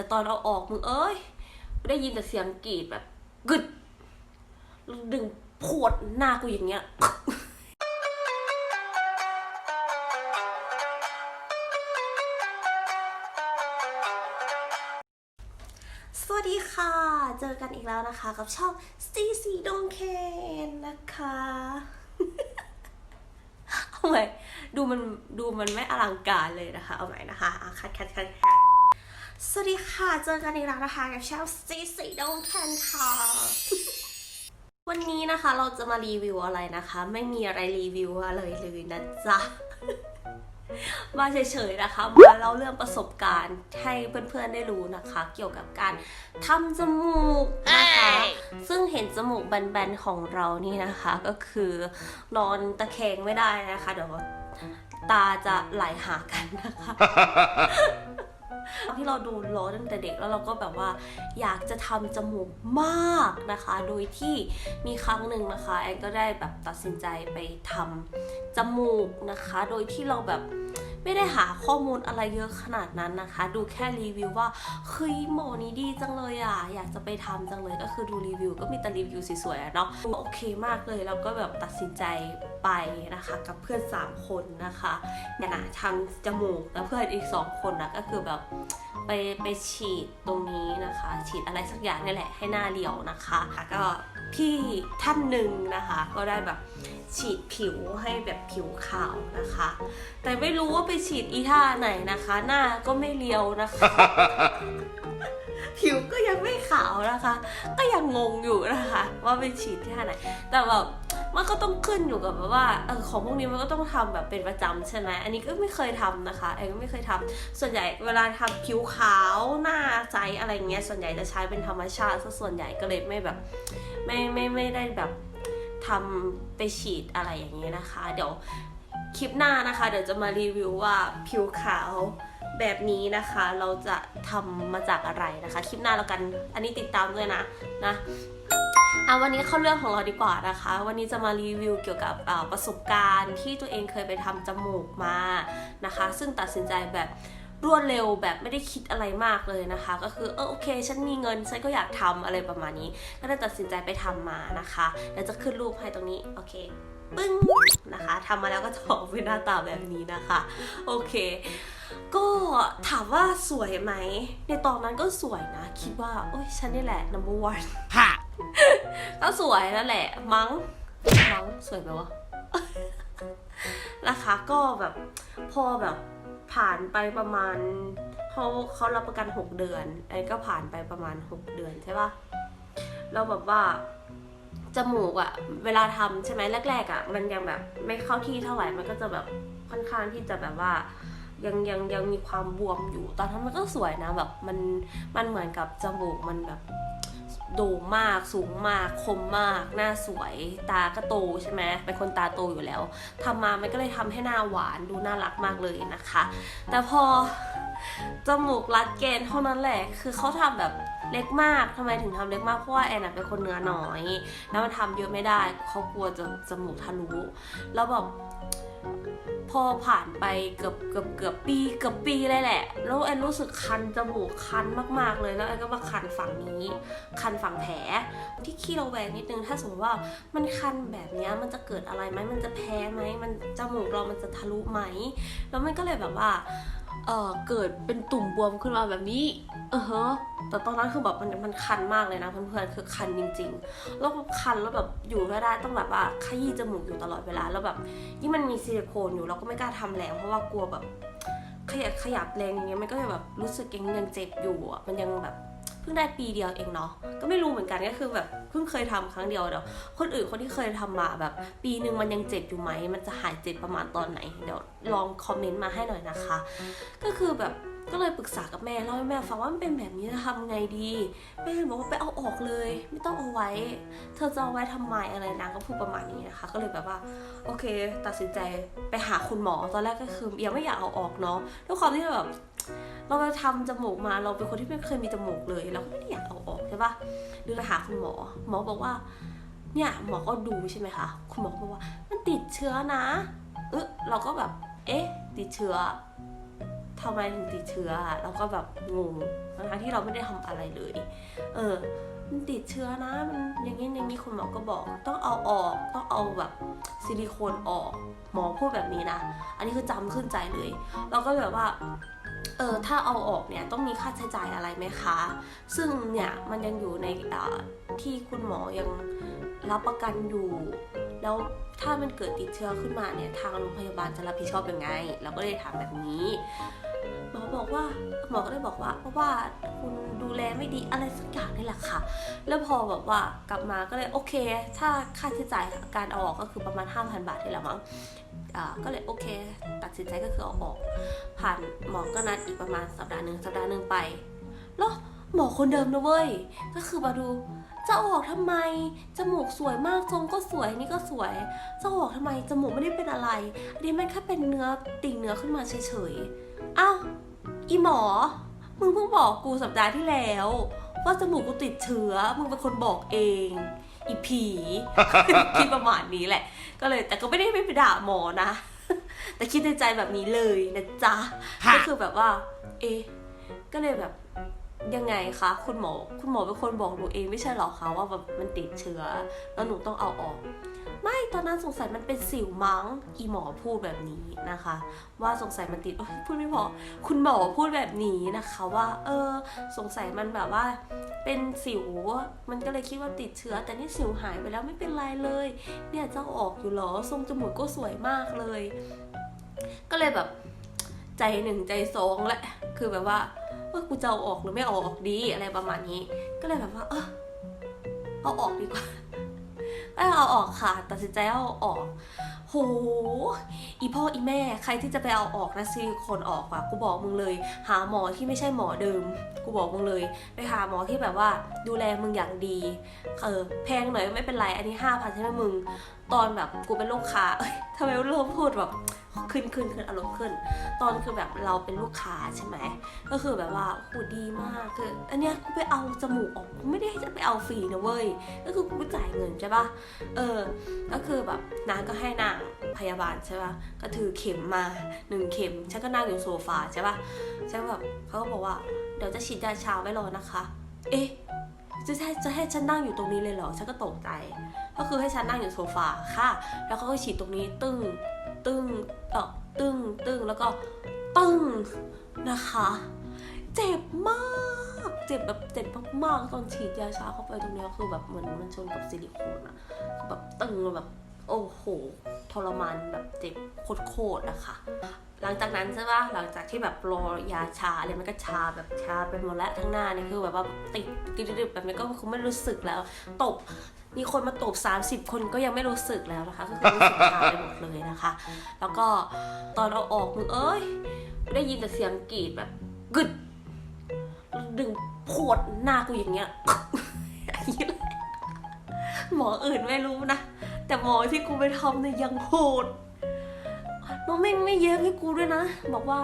แต่ตอนเอาออกมึงเอ้ย ได้ยินแต่เสียงกรีดแบบกึดดึงพวดหน้ากูอย่างเงี้ยสวัสดีค่ะ เจอกันอีกแล้วนะคะ กับช่องซีซีดงเคนนะคะเอาใหม่ดูมันดูมันไม่อลังการเลยนะคะ เอาใหม่นะคะคัดคัดคัด สวัสดีค่ะ เจอกันอีกแล้วนะคะกับช่องซีซีดงเคนค่ะ วันนี้นะคะเราจะมารีวิวอะไรนะคะ ไม่มีอะไรรีวิวอะไรเลยนะจ๊ะ มาเฉยๆนะคะ มาเล่าเรื่องประสบการณ์ให้เพื่อนๆได้รู้นะคะ เกี่ยวกับการทำจมูกนะคะ ซึ่งเห็นจมูกแบนๆของเรานี่นะคะ ก็คือนอนตะแคงไม่ได้นะคะเดี๋ยวตาจะไหลหากันนะคะ ที่เราดูล้อตั้งแต่เด็กแล้วเราก็แบบว่าอยากจะทำจมูกมากนะคะ โดยที่มีครั้งหนึ่งนะคะแอนก็ได้แบบตัดสินใจไปทำจมูกนะคะ โดยที่เราแบบ ไม่ได้หาข้อมูลอะไรเยอะขนาดนั้นนะคะ ดูแค่รีวิวว่าเฮ้ยหมอนี้ดีจังเลยอะอยากจะไปทำจังเลยก็คือดูรีวิว ก็มีแต่รีวิวสวยๆเนาะโอเคมากเลยแล้วก็แบบตัดสินใจไปนะคะ กับเพื่อน 3 คนนะคะเนี่ยนะทำจมูกแล้วเพื่อนอีก 2 คนนะก็คือแบบไปไปฉีดตรงนี้นะคะ ฉีดอะไรสักอย่างนี่แหละให้หน้าเรียวนะคะ ก็พี่ท่านหนึ่งนะคะ ก็ได้แบบ ฉีดผิวให้แบบผิวขาวนะคะ แต่ไม่รู้ว่าไปฉีดอีท่าไหนนะคะ หน้าก็ไม่เรียวนะคะ ผิวก็ยังไม่ขาวนะคะ ก็ยังงงอยู่นะคะ ว่าไปฉีดที่ท่าไหน แต่แบบมันก็ต้องขึ้นอยู่กับแบบว่าเออของพวกนี้มันก็ต้องทำแบบเป็นประจำใช่ไหมอันนี้ก็ไม่เคยทำนะคะแอนก็ไม่เคยทำส่วนใหญ่เวลาทำผิวขาวหน้าใสอะไรเงี้ยส่วนใหญ่จะใช้เป็นธรรมชาติซะส่วนใหญ่ก็เลยไม่แบบ ไม่ไม่ไม่ได้แบบ ทำไปฉีดอะไรอย่างเงี้นะคะ เดี๋ยวคลิปหน้านะคะ เดี๋ยวจะมารีวิวว่าผิวขาวแบบนี้นะคะ เราจะทำมาจากอะไรนะคะ คลิปหน้าแล้วกัน อันนี้ติดตามด้วยนะนะเอาวันนี้เข้าเรื่องของเราดีกว่านะคะ วันนี้จะมารีวิวเกี่ยวกับประสบการณ์ที่ตัวเองเคยไปทำจมูกมานะคะ ซึ่งตัดสินใจแบบ รวดเร็วแบบไม่ได้คิดอะไรมากเลยนะคะ ก็คือเออโอเค ฉันมีเงินฉันก็อยากทำอะไรประมาณนี้ ก็ได้ตัดสินใจไปทำมานะคะเดี๋ยวจะขึ้นรูปให้ตรงนี้โอเคปึ้งนะคะทำมาแล้วก็จะออกเป็นหน้าตาแบบนี้นะคะ โอเค ก็ถามว่าสวยไหม ในตอนนั้นก็สวยนะ คิดว่า โอ้ยฉันนี่แหละ number one ก็สวยนั่นแหละ มั้ง มั้ง สวยไหมวะนะคะก็แบบพอแบบ ผ่านไปประมาณเขาเขารับประกัน 6 เดือนไอ้ก็ผ่านไปประมาณ 6 เดือนใช่ปะแล้วแบบว่าจมูกอะเวลาทำใช่ไหมแรกๆอะมันยังแบบไม่เข้าที่เท่าไหร่มันก็จะแบบค่อนข้างที่จะแบบว่ายังยังยังมีความบวมอยู่ ตอนนั้นมันก็สวยนะแบบมันมันเหมือนกับจมูกมันแบบ โด่งมากสูงมากคมมาก หน้าสวยตาก็โตใช่ไหมเป็นคนตาโตอยู่แล้วทำมามันก็เลยทำให้หน้าหวานดูน่ารักมากเลยนะคะ แต่พอจมูกรัดเกณฑ์เท่านั้นแหละคือเขาทำแบบเล็กมากทำไมถึงทำเล็กมากเพราะว่าแอนเป็นคนเนื้อน้อย แล้วมันทำเยอะไม่ได้เขากลัวจะจมูกทะลุแล้วแบบ พอผ่านไปเกือบเกือบเกือบปีเกือบปีเลยแหละ แล้วแอนรู้สึกคันจมูกคันมากๆเลยแล้วแอนก็มาคันฝั่งนี้ คันฝั่งแผลที่ขี้เราแวงนิดนึงถ้าสมมติว่ามันคันแบบนี้มันจะเกิดอะไรไหมมันจะแพ้ไหมมันจมูกเรามันจะทะลุไหมแล้วมันก็เลยแบบว่า เออเกิดเป็นตุ่มบวมขึ้นมาแบบนี้เออฮะแต่ตอนนั้นคือแบบมันมันคันมากเลยนะเพื่อนๆคือคันจริง ๆ แล้วก็คันแล้วแบบอยู่ไม่ได้ต้องแบบว่าขยี้จมูกอยู่ตลอดเวลาแล้วแบบยิ่งมันมีซิลิโคนอยู่เราก็ไม่กล้าทำแรงเพราะว่ากลัวแบบขยับขยับแรงอย่างเงี้ยมันก็จะแบบรู้สึกยังยังเจ็บอยู่อะมันยังแบบ เพิ่งได้ปีเดียวเองเนาะก็ไม่รู้เหมือนกันก็คือแบบเพิ่งเคยทำครั้งเดียวเดี๋ยวคนอื่นคนที่เคยทำมาแบบ ปีหนึ่งมันยังเจ็บอยู่ไหมมันจะหายเจ็บประมาณตอนไหน เดี๋ยวลองคอมเมนต์มาให้หน่อยนะคะ ก็คือแบบก็เลยปรึกษากับแม่เล่าให้แม่ฟังว่ามันเป็นแบบนี้จะทำไงดีแม่บอกว่าไปเอาออกเลย ไม่ต้องเอาไว้ เธอจะเอาไว้ทำไมอะไรนางก็พูดประมาณนี้นะคะ ก็เลยแบบว่าโอเค ตัดสินใจไปหาคุณหมอตอนแรกก็คือยังไม่อยากเอาออกเนาะด้วยความที่แบบ เราไปทำจมูกมาเราเป็นคนที่ไม่เคยมีจมูกเลยเราก็ไม่ได้อยากเอาออกใช่ปะเดินไปหาคุณหมอ หมอบอกว่า เนี่ยหมอก็ดูใช่ไหมคะคุณหมอก็บอกว่า มันติดเชื้อนะเออเราก็แบบ เอ๊ะ ติดเชื้อทำไมถึงติดเชื้อเราก็แบบงงทั้งๆที่เราไม่ได้ทำอะไรเลย เออมันติดเชื้อนะมันอย่างนี้อย่างนี้คุณหมอก็บอก ต้องเอาออกต้องเอาแบบซิลิโคนออก หมอพูดแบบนี้นะ อันนี้คือจำขึ้นใจเลย เราก็แบบว่า เออถ้าเอาออกเนี่ยต้องมีค่าใช้จ่ายอะไรไหมคะ ซึ่งเนี่ยมันยังอยู่ในที่คุณหมอยังรับประกันอยู่ แล้วถ้ามันเกิดติดเชื้อขึ้นมาเนี่ยทางโรงพยาบาลจะรับผิดชอบยังไง เราก็เลยถามแบบนี้หมอบอกว่า หมอก็เลยบอกว่า เพราะว่าคุณดูแลไม่ดีอะไรสักอย่างนี่แหละค่ะ แล้วพอแบบว่ากลับมาก็เลยโอเค ถ้าค่าใช้จ่ายการออกก็คือประมาณ 5,000 บาทนี่แหละมั้งก็เลยโอเค ตัดสินใจก็คือเอาออก ผ่านหมอก็นัดอีกประมาณสัปดาห์หนึ่งสัปดาห์หนึ่งไป แล้วหมอคนเดิมนะเว้ย ก็คือมาดูจะออกทำไม จมูกสวยมาก ทรงก็สวย นี่ก็สวย จะออกทำไม จมูกไม่ได้เป็นอะไร อันนี้มันแค่เป็นเนื้อติ่งเนื้อขึ้นมาเฉยๆ อ้าว อีหมอ มึงเพิ่งบอกกูสัปดาห์ที่แล้ว ว่าจมูกกูติดเชื้อ มึงเป็นคนบอกเอง อีผี คิดประมาณนี้แหละ ก็เลยแต่ก็ไม่ได้ไม่ไปด่าหมอนะ แต่คิดในใจแบบนี้เลยนะจ๊ะ ก็คือแบบว่า เอ๊ะก็เลยแบบยังไงคะคุณหมอคุณหมอเป็นคนบอกหนูเองไม่ใช่หรอคะว่าแบบมันติดเชื้อ แล้วหนูต้องเอาออก ไม่ตอนนั้นสงสัยมันเป็นสิวมั้งอีหมอพูดแบบนี้นะคะ ว่าสงสัยมันติดโอ๊ยพูดไม่พอคุณหมอพูดแบบนี้นะคะว่า เออ สงสัยมันแบบว่า เป็นสิวมันก็เลยคิดว่าติดเชื้อ แต่นี่สิวหายไปแล้วไม่เป็นไรเลย เนี่ยเจะเอาออกอยู่หรอทรงจมูกก็สวยมากเลย ก็เลยแบบใจหนึ่งใจสองแหละคือแบบว่าว่ากูจะเอาออกหรือไม่เอาออกดีอะไรประมาณนี้ ก็เลยแบบว่า เออเอาออกดีกว่า เอาออกค่ะ ตัดสินใจเอาออก โห อีพ่ออีแม่ ใครที่จะไปเอาออกนะซิลิโคนออกอะกูบอกมึงเลย หาหมอที่ไม่ใช่หมอเดิม กูบอกมึงเลย ไปหาหมอที่แบบว่าดูแลมึงอย่างดี เออแพงหน่อยไม่เป็นไร อันนี้ห้าพันใช่ไหมมึง ตอนแบบกูเป็นลูกค้าเอ้ยทำไมเริ่มพูดแบบ ขึ้นขึ้นขึ้นอารมณ์ขึ้น ตอนคือแบบเราเป็นลูกค้าใช่ไหมก็คือแบบว่าโหดีมากคืออันเนี้ยกูไปเอาจมูกออกกูไม่ได้จะไปเอาฟรีนะเว้ยก็คือกูจ่ายเงินใช่ปะเออก็คือแบบนางก็ให้นางพยาบาลใช่ปะก็ถือเข็มมาหนึ่งเข็มฉันก็นั่งอยู่โซฟาใช่ปะฉันแบบเขาก็บอกว่าเดี๋ยวจะฉีดยาชาไว้รอนะคะ เอ๊ะจะให้จะให้ฉันนั่งอยู่ตรงนี้เลยเหรอ ฉันก็ตกใจ ก็คือให้ฉันนั่งอยู่โซฟาค่ะ แล้วเขาก็ฉีดตรงนี้ตึ้ง ตึงเออตึงตึงแล้วก็ตึงนะคะ เจ็บมาก เจ็บแบบเจ็บมากๆตอนฉีดยาชาเข้าไปตรงนี้คือแบบเหมือนมันชนกับซิลิโคนอะแบบตึงแบบโอ้โหทรมานแบบเจ็บโคตรๆนะคะ หลังจากนั้นใช่ปะหลังจากที่แบบรอยาชาอะไรมันก็ชาแบบชาไปหมดแล้วทั้งหน้านี่คือแบบว่าติดติดๆแบบนี้ก็คงไม่รู้สึกแล้ว ตบ มีคนมาตบ 30 คนก็ยังไม่รู้สึกแล้วนะคะก็คือรู้สึกชาไปหมดเลยนะคะ แล้วก็ตอนเอาออกมึงเอ้ย ได้ยินแต่เสียงกรีดแบบกึด ดึงโผดหน้ากูอย่างเงี้ยอย่างนี้ยหมออื่นไม่รู้นะ แต่หมอที่กูไปทำเนี่ยยังโหดน้องแม่ไม่เย็บให้กูด้วยนะ บอกว่า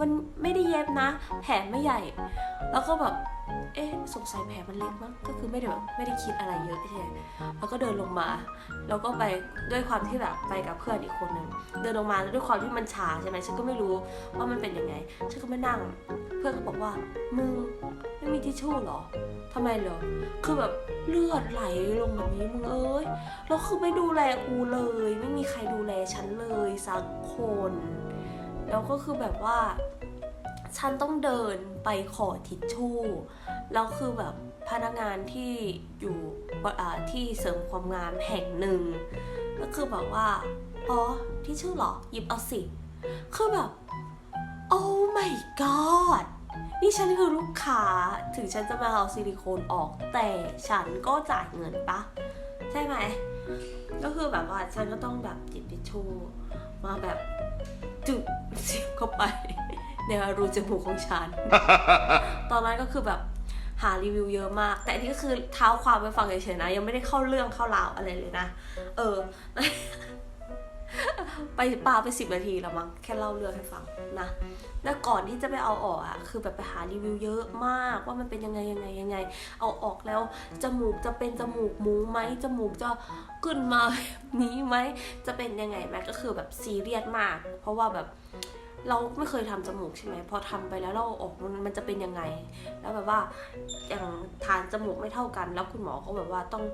มันไม่ได้เย็บนะ แผลไม่ใหญ่ แล้วก็แบบ เอ๊ะสงสัยแผลมันเล็กมั้งก็คือไม่ได้แบบไม่ได้คิดอะไรเยอะใช่ไหมแล้วก็เดินลงมา แล้วก็ไปด้วยความที่แบบไปกับเพื่อนอีกคนนึงเดินลงมาแล้วด้วยความที่มันชาใช่ไหมฉันก็ไม่รู้ว่ามันเป็นยังไงฉันก็ไม่นั่ง เพื่อนก็บอกว่ามึงไม่มีทิชชู่หรอทำไมเหรอคือแบบเลือดไหลลงแบบนี้มึงเอ้ยแล้วคือไม่ดูแลกูเลย ไม่มีใครดูแลฉันเลยสักคน แล้วก็คือแบบว่า ฉันต้องเดินไปขอทิชชู่แล้วคือแบบพนักงานที่อยู่ที่เสริมความงามแห่งหนึ่ง ก็คือแบบว่า อ๋อทิชชู่เหรอ หยิบเอาสิ คือแบบ โอ้ my god นี่ฉันคือลูกค้าถึงฉันจะมาเอาซิลิโคนออกแต่ฉันก็จ่ายเงินปะ ใช่ไหม ก็คือแบบว่าฉันก็ต้องแบบหยิบทิชชู่มาแบบจุบเสียบเข้าไป ในรูจมูกของฉัน ตอนนั้นก็คือแบบหารีวิวเยอะมาก แต่อันนี้ก็คือเท้าความไปฟังเฉยๆนะ ยังไม่ได้เข้าเรื่องเข้าราวอะไรเลยนะ เออ ไปปาไปสิบนาทีแล้วมั้งแค่เล่าเรื่องให้ฟังนะแล้วก่อนที่จะไปเอาออกอะคือแบบไปหารีวิวเยอะมากว่ามันเป็นยังไงยังไงยังไง เอาออกแล้วจมูกจะเป็นจมูกหมูไหมจมูกจะขึ้นมาแบบนี้ไหมจะเป็นยังไงไหมก็คือแบบซีเรียสมาก เพราะว่าแบบ เราไม่เคยทำจมูกใช่ไหมพอทำไปแล้วเราออกมันมันจะเป็นยังไง แล้วแบบว่าอย่างฐานจมูกไม่เท่ากัน แล้วคุณหมอก็แบบว่าต้อง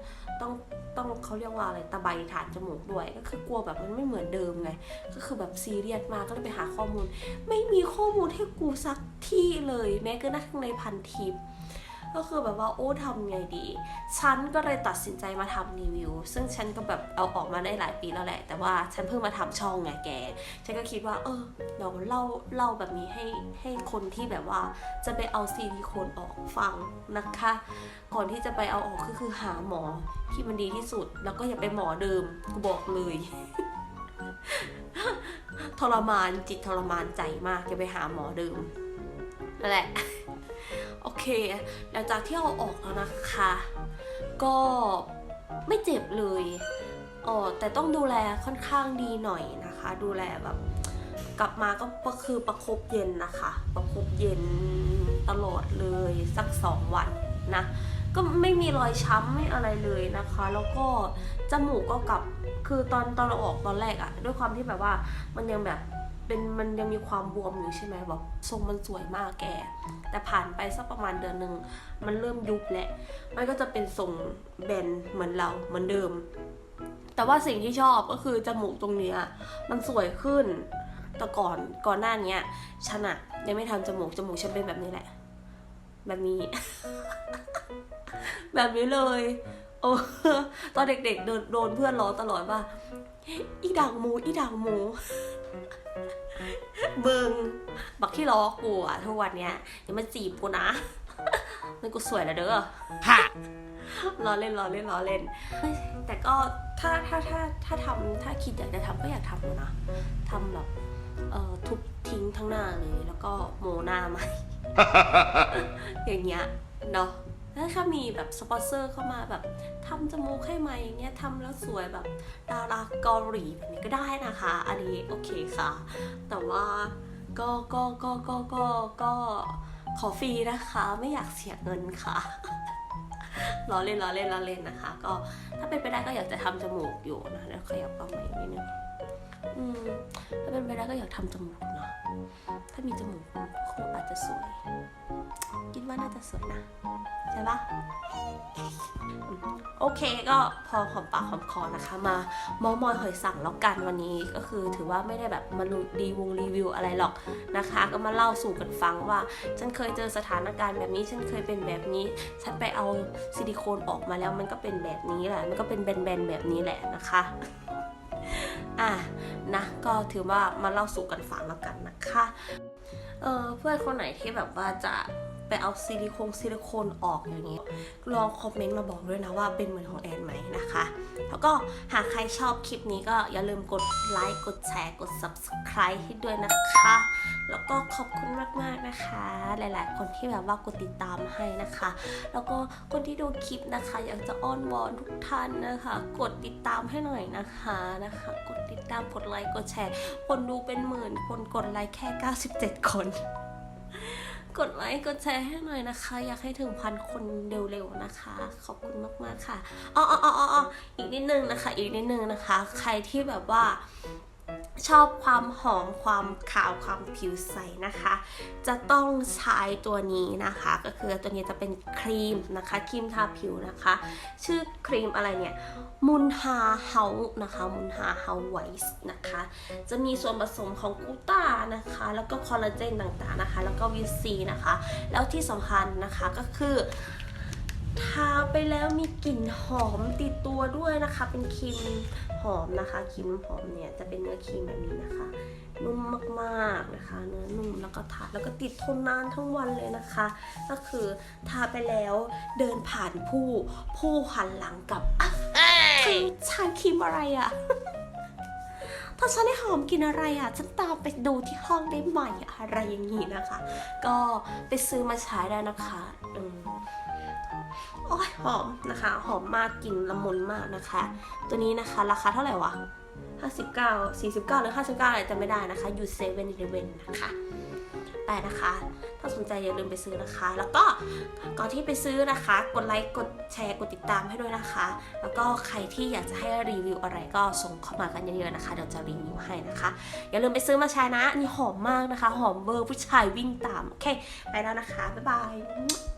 ต้องต้องเขาเรียกว่าอะไรตะไบฐานจมูกด้วย ก็คือกลัวแบบมันไม่เหมือนเดิมไง ก็คือแบบซีเรียสมากก็เลยไปหาข้อมูล ไม่มีข้อมูลให้กูสักที่เลยแม้กระทั่งในพันทิป ก็คือแบบว่าโอ้ทำไงดี ฉันก็เลยตัดสินใจมาทำรีวิว ซึ่งฉันก็แบบเอาออกมาได้หลายปีแล้วแหละ แต่ว่าฉันเพิ่งมาทำช่องไงแก ฉันก็คิดว่า เออเดี๋ยวเล่าเล่าแบบนี้ให้ให้คนที่แบบว่าจะไปเอาซิลิโคนออกฟังนะคะ ก่อนที่จะไปเอาออกก็คือหาหมอที่มันดีที่สุด แล้วก็อย่าไปหมอเดิมกูบอกเลยทรมานจิตทรมานใจมากอย่าไปหาหมอเดิมนั่นแหละ โอเค หลังจากที่เอาออกแล้วนะคะ ก็ไม่เจ็บเลยอ๋อแต่ต้องดูแลค่อนข้างดีหน่อยนะคะ ดูแลแบบ กลับมาก็คือประคบเย็นนะคะ ประคบเย็นตลอดเลยสักสองวันนะก็ไม่มีรอยช้ำไม่อะไรเลยนะคะ แล้วก็จมูกก็กลับคือตอนตอนเราออกตอนแรกอะด้วยความที่แบบว่ามันยังแบบ เป็นมันยังมีความบวมอยู่ใช่ไหมแบบทรงมันสวยมากแก แต่ผ่านไปสักประมาณเดือนหนึ่งมันเริ่มยุบแหละ มันก็จะเป็นทรงแบนเหมือนเราเหมือนเดิม แต่ว่าสิ่งที่ชอบก็คือจมูกตรงเนี้ยมันสวยขึ้น แต่ก่อนก่อนหน้านี้ฉันอะยังไม่ทำจมูกจมูกฉันเป็นแบบนี้แหละ แบบนี้ แบบนี้เลยโอ้ตอนเด็กๆโดนโดนเพื่อนล้อตลอดว่า อีด่างหมู อีด่างหมู เบิงบักที่ล้อกูอะทุกวันเนี้ยอย่ามาจีบกูนะ มันกูสวยแล้วเด้อฮะล้อเล่นล้อเล่นล้อเล่นเฮ้ยแต่ก็ถ้าถ้าถ้าถ้าทำถ้าคิดอยากจะทำก็อยากทำอยู่นะทำแบบเอ่อทุบทิ้งทั้งหน้าเลยแล้วก็โมหน้าใหม่อย่างเงี้ยเนาะ แล้วถ้ามีแบบสปอนเซอร์เข้ามาแบบทำจมูกให้ใหมอย่างเงี้ยทำแล้วสวยแบบดาราเกาหลีแบบนี้ก็ได้นะคะ อันนี้โอเคค่ะ แต่ว่าก็ก็ก็ก็ก็ก็ขอฟรีนะคะ ไม่อยากเสียเงินค่ะล้อเล่นล้อเล่นล้อเล่นนะคะ ก็ถ้าเป็นไปได้ก็อยากจะทำจมูกอยู่นะแล้วขยับเอาใหมนิดนึง อืมถ้าเป็นไปได้ก็อยากทำจมูกเนาะถ้ามีจมูกคงอาจจะสวย คิดว่าน่าจะสวยนะ ใช่ปะโอเคก็พอหอมปากหอมคอนะคะ มาเมอมอยหอยสั่งแล้วกันวันนี้ก็คือถือว่าไม่ได้แบบมารีวงรีวิวอะไรหรอกนะคะ ก็มาเล่าสู่กันฟังว่า ฉันเคยเจอสถานการณ์แบบนี้ ฉันเคยเป็นแบบนี้ ฉันไปเอาซิลิโคนออกมาแล้วมันก็เป็นแบบนี้แหละ มันก็เป็นแบนๆแบบนี้แหละนะคะ อะนะก็ถือว่ามาเล่าสู่กันฟังแล้วกันนะคะ เออเพื่อนคนไหนที่แบบว่าจะ ไปเอาซิลิโคนซิลิโคนออกอย่างนี้ ลองคอมเมนต์มาบอกด้วยนะว่าเป็นเหมือนของแอนไหมนะคะ แล้วก็หากใครชอบคลิปนี้ก็อย่าลืมกดไลค์กดแชร์กด subscribe ให้ด้วยนะคะ แล้วก็ขอบคุณมากๆนะคะ หลายๆ คนที่แบบว่ากดติดตามให้นะคะ แล้วก็คนที่ดูคลิปนะคะ อยากจะอ้อนวอนทุกท่านนะคะ กดติดตามให้หน่อยนะคะนะคะ กดติดตามกดไลค์กดแชร์ คนดูเป็นหมื่นคนกดไลค์แค่ 97 คน กดไลค์กดแชร์ให้หน่อยนะคะ อยากให้ถึงพันคนเร็วๆนะคะ ขอบคุณมากๆค่ะอ๋ออ๋ออ๋ออ๋ออีกนิดนึงนะคะ อีกนิดนึงนะคะ ใครที่แบบว่า ชอบความหอมความขาวความผิวใสนะคะ จะต้องใช้ตัวนี้นะคะ ก็คือตัวนี้จะเป็นครีมนะคะครีมทาผิวนะคะ ชื่อครีมอะไรเนี่ยมุนฮาเฮานะคะมุนฮาเฮาไวส์นะคะ จะมีส่วนผสมของกูต้านะคะ แล้วก็คอลลาเจนต่างๆนะคะ แล้วก็วิตซีนะคะ แล้วที่สำคัญนะคะก็คือ ทาไปแล้วมีกลิ่นหอมติดตัวด้วยนะคะ เป็นครีมหอมนะคะครีมหอมเนี่ยจะเป็นเนื้อครีมแบบนี้นะคะ นุ่มมากๆนะคะ เนื้อนุ่มแล้วก็ทาแล้วก็ติดทนนานทั้งวันเลยนะคะ ก็คือทาไปแล้วเดินผ่านผู้ผู้หันหลังกับอะคือใช้ครีมอะไรอะถ้าฉันได้หอมกินอะไรอะ ฉันตามไปดูที่ห้องได้ไหม่อะไรอย่างนี้นะคะ ก็ไปซื้อมาใช้ได้นะคะอืม โอ้ยหอมนะคะ หอมมากกลิ่นละมุนมากนะคะ ตัวนี้นะคะราคาเท่าไหร่วะ 59 49 หรือ 59 อะไรจำไม่ได้นะคะอยู่เซเว่นอีเลเว่นนะคะไปนะคะ ถ้าสนใจอย่าลืมไปซื้อนะคะ แล้วก็ก่อนที่ไปซื้อนะคะ กดไลค์ กดแชร์ กดติดตามให้ด้วยนะคะ แล้วก็ใครที่อยากจะให้รีวิวอะไรก็ส่งเข้ามากันเยอะๆนะคะ เดี๋ยวจะรีวิวให้นะคะ อย่าลืมไปซื้อมาใช้นะ นี่หอมมากนะคะ หอมเบอร์ผู้ชายวิ่งตาม โอเค ไปแล้วนะคะ บ๊ายบาย